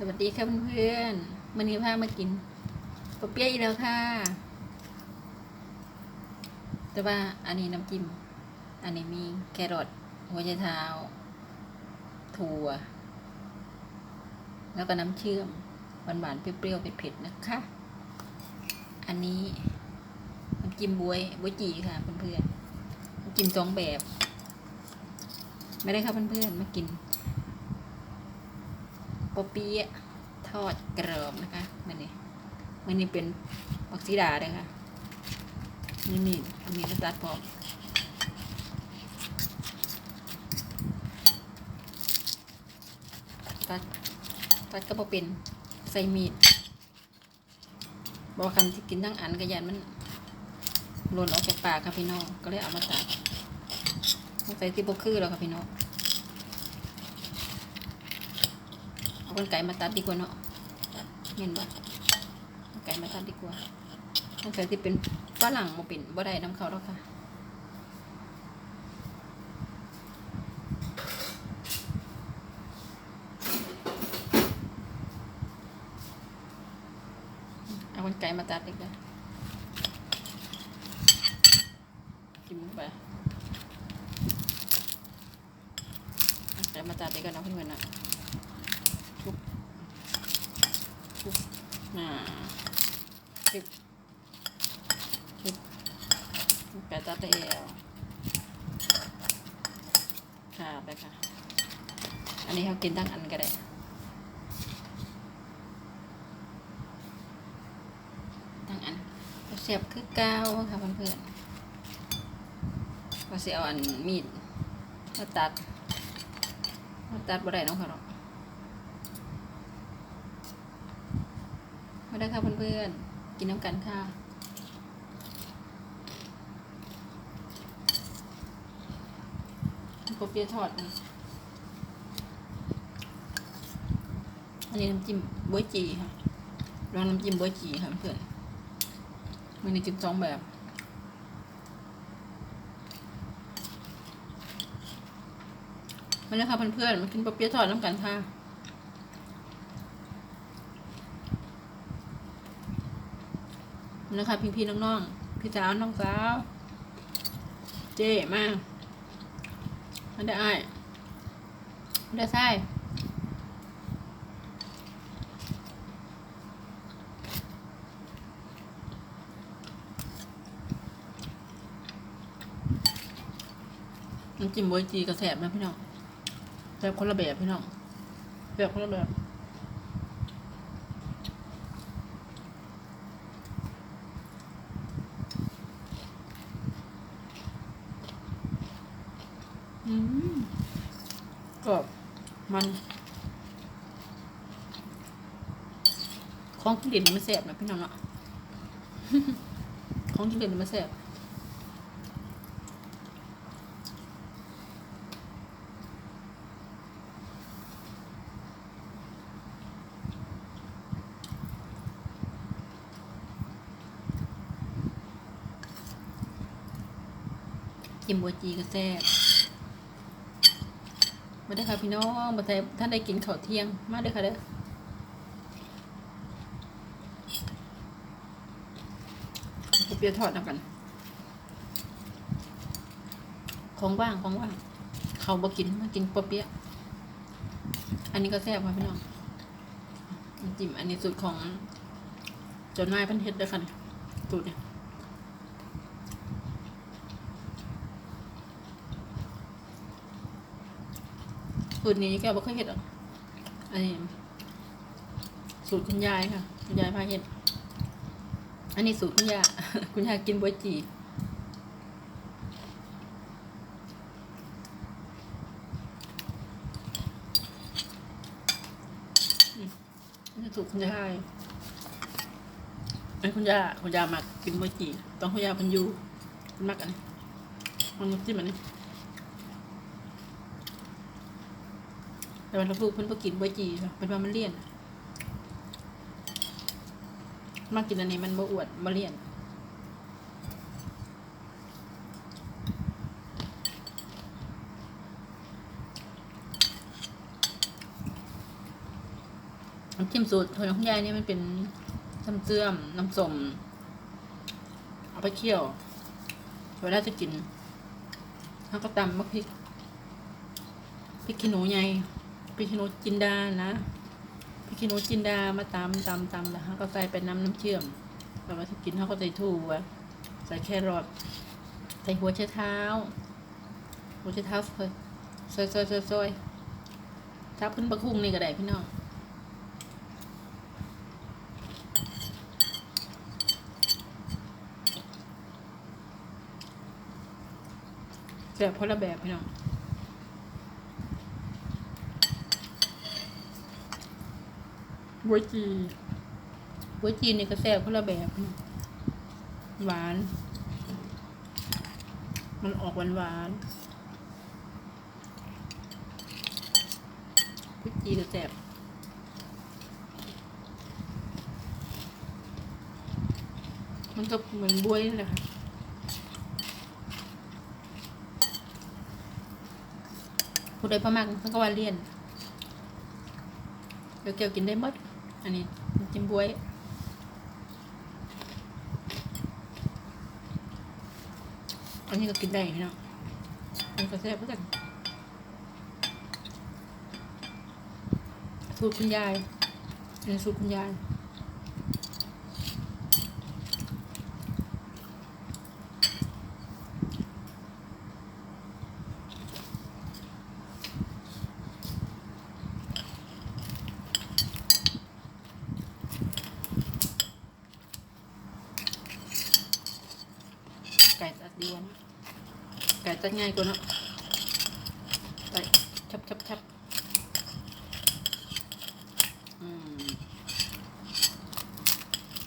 สวัสดีค่ะเพื่อนๆวันนี้พามากินปะเปี๊ยะอีกแล้วค่ะ แต่ว่าอันนี้น้ำจิ้ม อันนี้มีแครอทหัวไชเท้า ถั่ว แล้วก็น้ำเชื่อมหวานๆเปรี้ยวๆเผ็ดๆนะคะ อันนี้น้ำจิ้มบวยบวยจีค่ะเพื่อนๆน้ำจิ้มสองแบบ ไม่ได้ค่ะเพื่อนๆมากิน ปอเปี๊ยะทอดกรอบนะคะมันนี่มันนี่เป็นปักซีดาเลยค่ะนี่มีดมีกระตัดพร้อมตัดตัดก็พอเป็นใส่มีดบอกคำที่กินทั้งอันกระยันมันหล่นออกจากปากค่ะพี่น้องก็เลยเอามาตัดใส่ที่บกคือแล้วค่ะพี่น้อง เอากันไก่มาตัดดีกว่าเนาะเห็นปะเอาไก่มาตัดดีกว่าต้องใส่ที่เป็นฝรั่งมาเป็นบ่ได้น้ำเขาแล้วค่ะเอากันไก่มาตัดดีกว่ากินไปไก่มาตัดดีกว่าเนาะเพื่อนๆนะ อ่าชิบชิบแปดตาเตลค่ะไปค่ะ อันนี้เขากินตั้งอันก็ได้ตั้งอันเสียบคือเก้าค่ะเพื่อนๆก็สิเอาอันมีดมาตัดมาตัดบ่ได้น้องค่ะเนาะ มาได้ค่ะเพื่อนๆ กินน้ำกันค่ะกบเปียทอดนะอันนี้น้ำจิ้มบ๊วยจีค่ะลองน้ำจิ้มบ๊วยจีค่ะเพื่อนมันนี่กินสองแบบมาเลยค่ะเพื่อนๆมากินปะเปี๊ยะทอดน้ำกันค่ะ นะคะ พี่พี่ๆน้องๆพี่สาวน้องสาว เจ๊มากมันได้อ้ายมันได้ไส้น้ำจิ้มบวยจีกระแสบนะพี่น้องแบบคนละแบบพี่น้องแบบคนละแบบ กรอบมัน ของกินเด่นมันแสบนะพี่น้องเนาะของกินเด่นมันแสบกิมบัวจีก็แซ่บ มาได้ค่ะพี่น้องมาแต่ท่านได้กินข้าวเที่ยง มาเด้ค่ะเด้อเอาเปียะทอดนำกัน ของว่างของว่าง เขาบ่กินมากินปอเปี๊ยะอันนี้ก็แซ่บค่ะพี่น้องจิ้มอันนี้สูตรของจ้านายพันเฮ็ดเด้อค่ะนี่สูตรเนี่ย สูตรนี้แกบอกเคยเห็ดหรออันนี้สูตรคุณยายค่ะ คุณยายพาเห็ด อันนี้สูตรคุณยายคุณยายกินบวยจีอันนี้สูตรคุณยายอันคุณยายคุณยายมักกินบวยจีต้องคุณยายพันอยูคุณมักอันนี้มันจิ้มอันนี้ แต่วันลูกเพิ่นบ่กินบ่จีค่ะเป็นว่ามันเลี่ยนมากินอันนี้มันบ่อวดบ่เลี่ยนน้ำจิ้มสูตรของคุณยายนี่มันเป็นน้ำเจื่อมน้ำส้มเอาไปเคี่ยวเวลาจะกินเขาก็ตำมะพริกพริกขี้หนูใหญ่ พริกขี้หนูจินดานะพริกขี้หนูจินดามาตำตำตำแล้วเขาก็ใส่เป็นน้ำน้ำเชื่อมแล้วมากินเขาก็ใส่ถั่วใส่แครอทใส่หัวไชเท้า หัวไชเท้าซอยซอยซอยซอยซอยทับขึ้นประคุงนี่ก็ได้พี่น้องแบบคนละแบบพี่น้อง บัวจีบัวจีนี่ก็แซ่บคนละแบบ หวาน มันออกหวานหวานบัวจีก็แซ่บมันก็เหมือนบวยนี่แหละค่ะผู้ใดพมากมันก็ว่าเลี่ยนเดี๋ยวเกี่ยวกินได้หมด อันนี้จิ้มบวยอันนี้ก็กินได้เน้องอันนี้ก็แซ่บเหมือนกันสูตรคุณยายอันนี้สูตรคุณยาย ไก่ตัดดีวะนะไก่ตัดง่ายกว่าเนอะไปชับชับชับอืม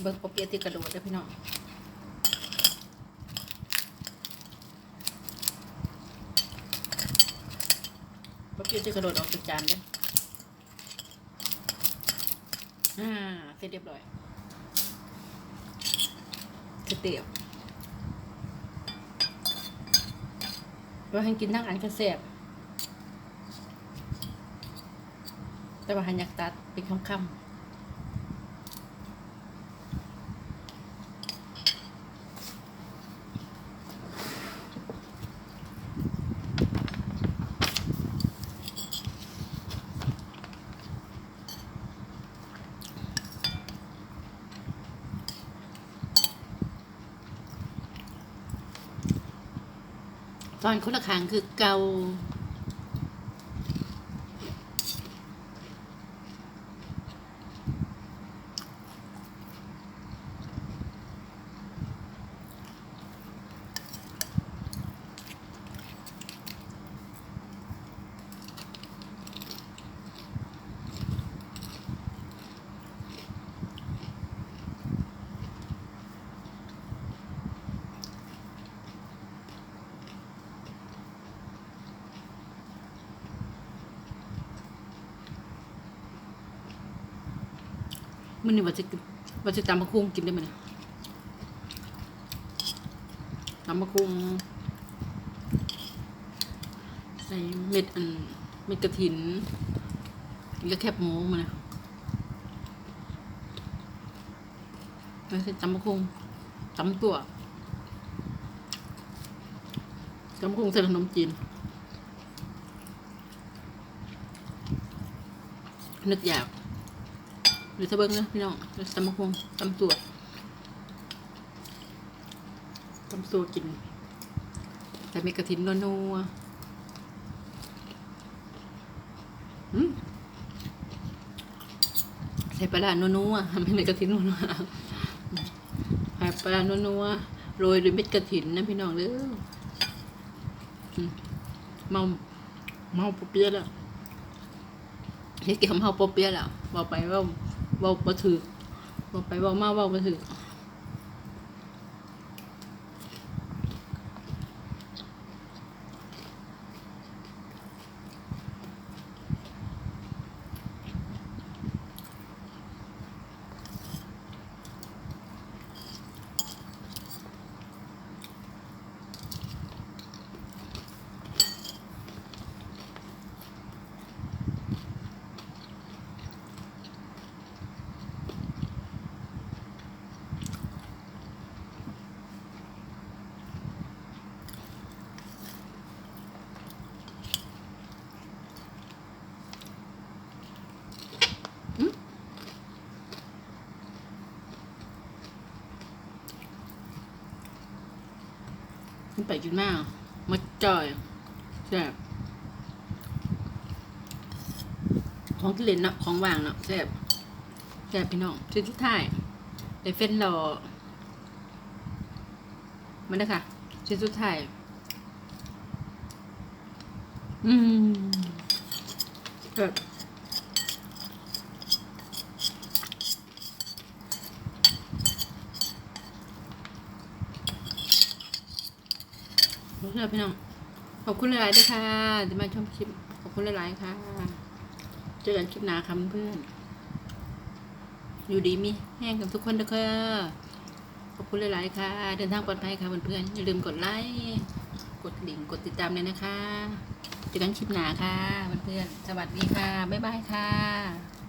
เบิกปอเปียะที่กระโดดเด้พี่น้องปอเปียะที่กระโดดออกจากจานเด้อ่าเสร็จเรียบร้อยเสร็จเรีย เราหันกินทั้งอันกระเสบแต่ว่าหันอยากตัดเป็นคำๆ ตอนคนละครั้งคือเกา มันนี่ว่าจะว่าจะตำมะคุงกินได้ไหมเนี่ยตำมะคุงใส่เม็ดอันเม็ดกระถินแล้วแคบหมูมาเนี่ยแล้วใส่ตำมะคุงตำตัวตำมะคุงใส่ขนมจีนนึกอยาก หรือถ้าเบิ้งนะพี่น้องเราตำมะฮวงตำตัวตำตัวกิน แต่มีกระถินนัวใส่ปลาร้านัวๆไม่มีกระถินนัวๆใส่ปลาร้านัวโรยด้วยเม็ดกระถินนะพี่น้องเด้ออืมเมาเมาปุเปียแล้วเฮ็ดเกี่ยวกับเฮาปอเปียแล้วบอกไปว่า เว้าบ่ถือบอกไปเว้ามาเว้าบ่ถือ กินไปกินมากมาจ่อยแซ่บของกินเล่นเนาะของว่างเนาะแซ่บแซ่บพี่น้องชิ้นสุดท้ายได้เฟนรอมันนะคะชิ้นสุดท้ายอืมแซ่บ ขอบคุณพี่น้อง ขอบคุณหลายๆด้วยค่ะที่มาชมคลิป ขอบคุณหลายๆค่ะ เจอกันคลิปหน้าค่ะเพื่อน อยู่ดีมีแห้งกับทุกคนนะค่ะ ขอบคุณหลายๆค่ะ เดินทางปลอดภัยค่ะเพื่อนๆ อย่าลืมกดไลค์ กดลิงก์กดติดตามเลยนะคะ เจอกันคลิปหน้าค่ะเพื่อนๆ สวัสดีค่ะ บ๊ายบายค่ะ